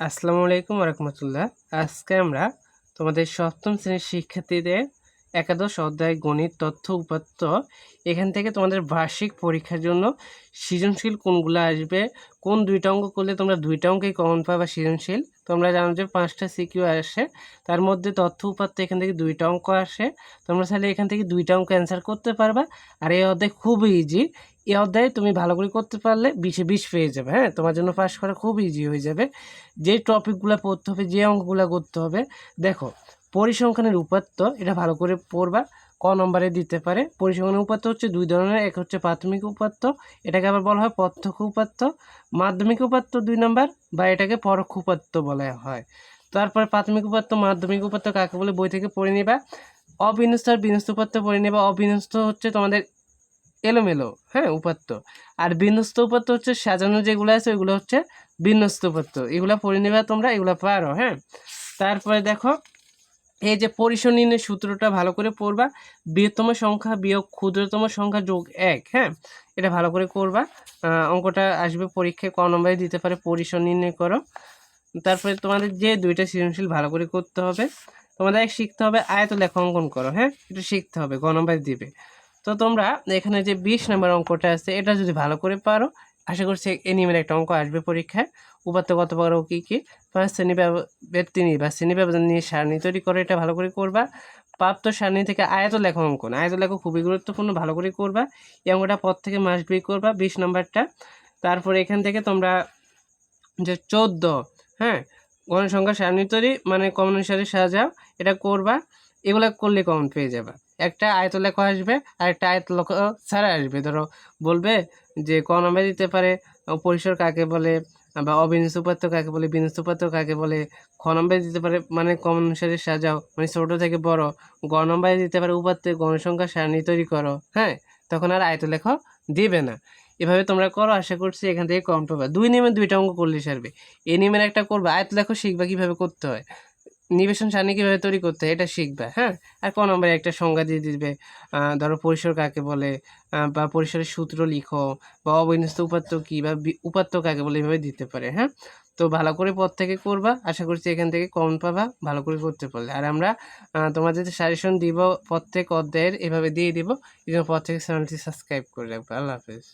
আসসালামু আলাইকুম রহমতুল্লাহ। আজকে আমরা তোমাদের সপ্তম শ্রেণির শিক্ষার্থীদের একাদশ অধ্যায় গণিত তথ্য উপাত্ত, এখান থেকে তোমাদের বার্ষিক পরীক্ষার জন্য সৃজনশীল কোনগুলো আসবে, কোন দুইটা অঙ্ক করলে তোমরা দুইটা অঙ্কেই কমন পাবা সৃজনশীল তোমরা জানো যে পাঁচটা সিকিউ আসে, তার মধ্যে তথ্য উপাত্ত এখান থেকে দুইটা অঙ্ক আসে। তোমরা চাইলে এখান থেকে দুইটা অঙ্ক অ্যান্সার করতে পারবা। আর এই অধ্যায় খুব ইজি এই অধ্যায়ে তুমি ভালো করে করতে পারলে বিশে বিশ পেয়ে যাবে হ্যাঁ? তোমার জন্য পাশ করা খুব ইজি হয়ে যাবে। যে টপিকগুলো পড়তে হবে, যে অঙ্কগুলো করতে হবে, দেখো পরিসংখ্যানের উপাত্ত, এটা ভালো করে পড়বা, ক নম্বরে দিতে পারে। পরিসংখ্যানের উপাত্ত হচ্ছে দুই ধরনের, এক হচ্ছে প্রাথমিক উপাত্ত, এটাকে আবার বলা হয় প্রত্যক্ষ উপাত্ত। মাধ্যমিক উপাত্ত দুই নম্বর বা এটাকে পরোক্ষ উপাত্ত বলা হয়। তারপরে প্রাথমিক উপাত্ত, মাধ্যমিক উপাত্ত কাকে বলে বই থেকে পড়ে নিবা। অবিন্যস্ত আর বিন্যস্ত উপাত্ত পড়ে নেবা। অবিন্যস্ত হচ্ছে তোমাদের এলোমেলো হ্যাঁ উপাত্ত। আর বিন্যস্ত উপাত্ত হচ্ছে সাজানো যেগুলো আছে, ওইগুলো হচ্ছে বিন্যস্ত উপাত্ত। এগুলো পড়ে নেবা তোমরা, এগুলো পারো হ্যাঁ। তারপরে দেখো এই যে পরিসর নির্ণয়ের সূত্রটা ভালো করে পড়বা। বৃহত্তম সংখ্যা বিয়োগ ক্ষুদ্রতম সংখ্যা যোগ এক হ্যাঁ? এটা ভালো করে করবা অঙ্কটা আসবে পরীক্ষায়, ক নম্বরে দিতে পারে পরিসর নির্ণয় করো। তারপরে তোমাদের যে দুইটা সৃজনশীল ভালো করে করতে হবে। তোমাদের এক শিখতে হবে, আয়ত লেখা অঙ্কন করো হ্যাঁ? এটা শিখতে হবে, গ নম্বরে দিবে। তো তোমরা এখানে যে বিশ নম্বর অঙ্কটা আছে, এটা যদি ভালো করে পারো আশা করছি এনিমের একটা অঙ্ক আসবে পরীক্ষায়। উপাত্ত কত পারো কী কী? পাঁচ শ্রেণি ব্যক্তি বা শ্রেণি ব্যবধান নিয়ে সারণী তৈরি করে, এটা ভালো করে করবা। প্রাপ্ত সারণী থেকে আয়ত লেখা অঙ্কন আয়ত লেখা খুবই গুরুত্বপূর্ণ, ভালো করে করবা। এই অঙ্কটা পর থেকে মাস বই করবা, বিশ নম্বরটা। তারপরে এখান থেকে তোমরা যে চোদ্দ হ্যাঁ গণসংখ্যা সারণী তৈরি মানে কমন অনুসারে সাজাও, এটা করবা। এগুলো করলে কমন পেয়ে যাবা। একটা আয়ত লেখা আসবে, আর একটা আয়ত লেখা ছাড়া আসবে। ধরো, বলবে যে ক নম্বরে দিতে পারে পরিসর কাকে বলে, বা অবিন্যস্ত উপাত্ত কাকে বলে বিন্যস্ত উপাত্ত কাকে বলে, খ নম্বরে দিতে পারে মানে কমন অনুসারে সাজাও মানে ছোট থেকে বড়। গ নম্বরে দিতে পারে উপাত্তে গণসংখ্যা সারণী তৈরি করো হ্যাঁ? তখন আর আয়ত লেখা দিবে না। এভাবে তোমরা করো, আশা করছি এখান থেকে কম পাবা। দুই নিয়মে দুইটা অঙ্ক করলে সারবে। এ নিয়মের একটা করবে, আয়ত লেখো শিখবা কীভাবে করতে হয়। নিবেশন সারণী কীভাবে তৈরি করতে হয়, এটা শিখবে হ্যাঁ? আর ক নম্বরে একটা সংজ্ঞা দিয়ে দিবে ধরো পরিসর কাকে বলে বা পরিসরের সূত্র লিখো, বা অবিন্যস্ত উপাত্ত কী, বা উপাত্ত কাকে বলে, এভাবে দিতে পারে হ্যাঁ? তো ভালো করে পথ থেকে করবা, আশা করছি এখান থেকে কম পাবা, ভালো করে করতে পারলে। আর আমরা তোমাদের সাজেশন দিব প্রত্যেক অধ্যায়ের, এভাবে দিয়ে দিব এই জন্য পর থেকে চ্যানেলটি সাবস্ক্রাইব করে রাখবে। আল্লাহ হাফেজ।